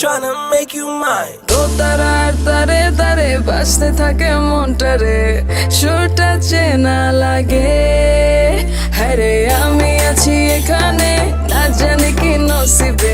tryna make you mine. দোতারার তারে তারে বাসতে থাকে মনটারে, সুরটা চেনা লাগে। হ্যাঁ আমি আছি এখানে, না জানি কি নসিবে।